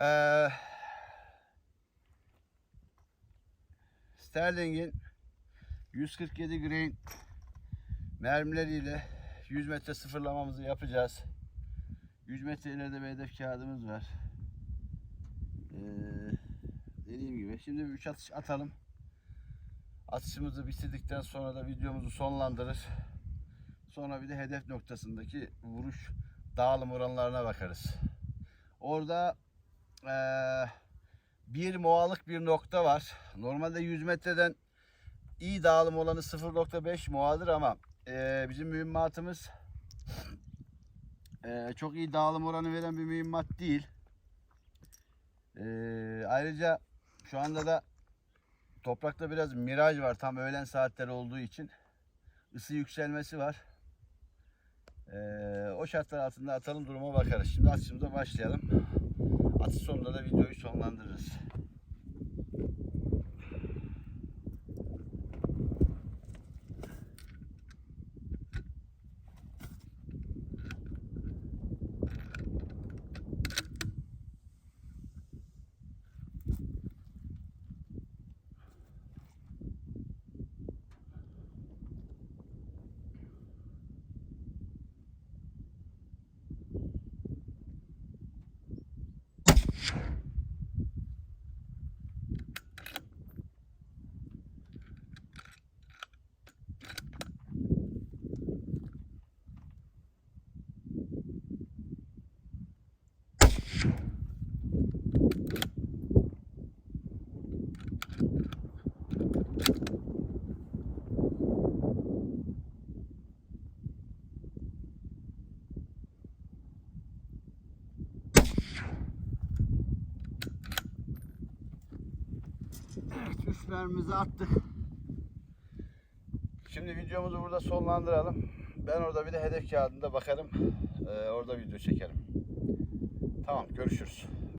Ee, Sterling'in 147 grain mermileriyle 100 metre sıfırlamamızı yapacağız. 100 metre ileride bir hedef kağıdımız var. Ee, dediğim gibi şimdi bir 3 atış atalım. Atışımızı bitirdikten sonra da videomuzu sonlandırır. Sonra bir de hedef noktasındaki vuruş dağılım oranlarına bakarız. Orada bir moalık bir nokta var. Normalde 100 metreden iyi dağılım olanı 0.5 moadır ama eee, bizim mühimmatımız eee, çok iyi dağılım oranı veren bir mühimmat değil. Eee, ayrıca şu anda da toprakta biraz miraj var tam öğlen saatleri olduğu için ısı yükselmesi var. Eee, o şartlar altında atalım duruma bakarız. Şimdi atışımıza başlayalım. Atış sonunda da videoyu sonlandırırız. Evet, üç mermimizi attık. Şimdi videomuzu burada sonlandıralım. Ben orada bir de hedef kağıdında bakarım. Ee, orada video çekerim. Tamam, görüşürüz.